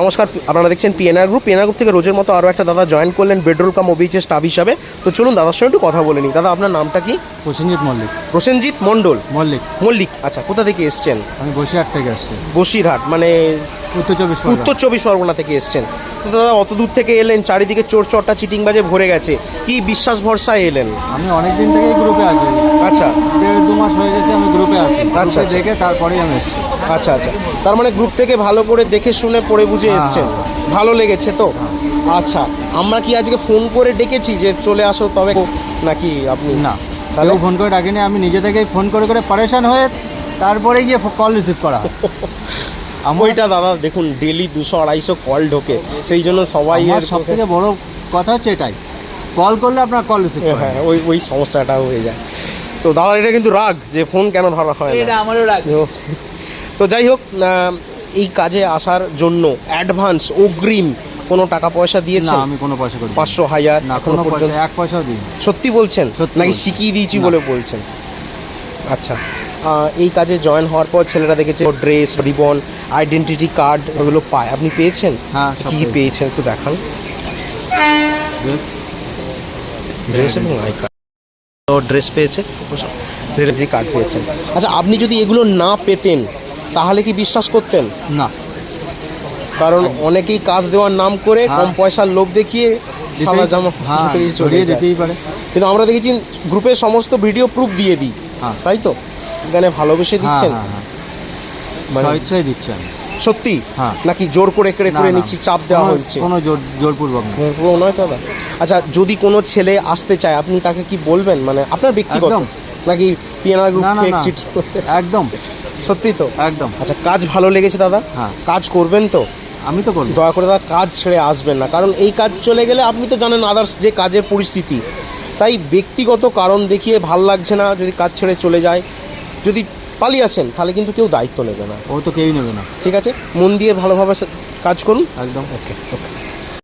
নমস্কার আপনারা দেখছেন পিএনআর গ্রুপ পিএনআর গ্রুপ থেকে রোজের মতো আরও একটা দাদা জয়েন করলেন বেডরোল কাম ওবিচের স্টাফ হিসাবে। তো চলুন দাদার সঙ্গে একটু কথা বলে নিই। দাদা আপনার নামটা কি? প্রসেনজিৎ মল্লিক। প্রসেনজিৎ মণ্ডল। মল্লিক। মল্লিক। আচ্ছা কোথা থেকে এসছেন? আমি বসিরহাট থেকে আসছি। বসিরহাট মানে উত্তর চব্বিশ উত্তর চব্বিশ পরগনা থেকে এসছেন। তো দাদা অত দূর থেকে এলেন চারিদিকে চোর চট্টা চিটিং বাজে ভরে গেছে। কি বিশ্বাস ভরসায় এলেন? আমি অনেক দিন থেকেই গ্রুপে আছি। আচ্ছা। দেড় দু মাস হয়ে গেছে আমি গ্রুপে আছি। আচ্ছা আচ্ছা। দেখে তারপরেই আমি এসেছি। আচ্ছা আচ্ছা। তার মানে গ্রুপ থেকে ভালো করে দেখে শুনে পড়ে বুঝে হ্যাঁ, এসছেন? ভালো লেগেছে তো? আচ্ছা আমরা কি আজকে ফোন করে ডেকেছি যে চলে আসো তবে নাকি আপনি? না। তাহলে ফোন করে ডাকিনি আমি নিজে থেকেই ফোন করে করে পারেশান হয়ে তারপরে গিয়ে কল রিসিভ করা। হয়। ওইটা দাদা দেখুন ডেলি দুশো আড়াইশো কল ঢোকে। সেই জন্য সবাই সব থেকে বড় কথা হচ্ছে এটাই। কল করলে আপনার কল রিসিভ হ্যাঁ ওই ওই সমস্যাটা হয়ে যায়। তো দাদা এটা কিন্তু রাগ যে ফোন কেন ধরা হয় না? আমারও রাখ তো- যাই হোক এই কাজে আসার জন্য অ্যাডভান্স অগ্রিম কোনো টাকা পয়সা না আমি কোনো পয়সা করি। পাঁচশো হাজার না কোনো পয়সা পর্যন্ত? এক পয়সাও দিই সত্যি বলছেন? নাকি শিখিয়ে দিয়েছি বলে বলছেন? আচ্ছা এই কাজে জয়েন হওয়ার পর ছেলেরা দেখেছে ড্রেস রিবন আইডেন্টিটি কার্ড ওগুলো পায়। আপনি পেয়েছেন? হ্যাঁ, কি কি পেয়েছেন? একটু দেখান। ড্রেস এবং আই কার্ড তো ড্রেস পেয়েছে? কার্ড পেয়েছেন। আচ্ছা আপনি যদি এগুলো না পেতেন তাহলে কি বিশ্বাস করতেন? না। কারণ অনেকেই কাজ দেওয়ার নাম করে হ্যাঁ। কম পয়সার লোভ দেখিয়ে সাদা জামা হ্যাঁ যায়। যেতেই পারে। কিন্তু আমরা দেখেছি গ্রুপের সমস্ত ভিডিও প্রুফ দিয়ে দিই। হ্যাঁ। তাই তো? এখানে ভালোবেসে দিচ্ছেন? মানে স্বেচ্ছাই দিচ্ছি আমি সত্যি। নাকি জোর করে কেড়ে করে নিচ্ছি চাপ দেওয়া হচ্ছে কোনো জোর জোরপূর্বক নয়। দাদা আচ্ছা যদি কোনো ছেলে আসতে চায় আপনি তাকে কি বলবেন? মানে আপনার ব্যক্তিগত? নাকি পিএনআর গ্রুপ চিঠি একদম। সত্যি তো? একদম। আচ্ছা কাজ ভালো লেগেছে দাদা? হ্যাঁ। কাজ করবেন তো? আমি তো করব। দয়া করে দাদা কাজ ছেড়ে আসবেন না। কারণ এই কাজ চলে গেলে আপনি তো জানেন আদার্স যে কাজের পরিস্থিতি। তাই ব্যক্তিগত কারণ দেখিয়ে ভালো লাগছে না যদি কাজ ছেড়ে চলে যায়। যদি পালিয়ে আসেন তাহলে কিন্তু কেউ দায়িত্ব নেবে না। ও তো কেউই নেবে না। ঠিক আছে? মন দিয়ে ভালোভাবে কাজ করুন। একদম। ওকে ওকে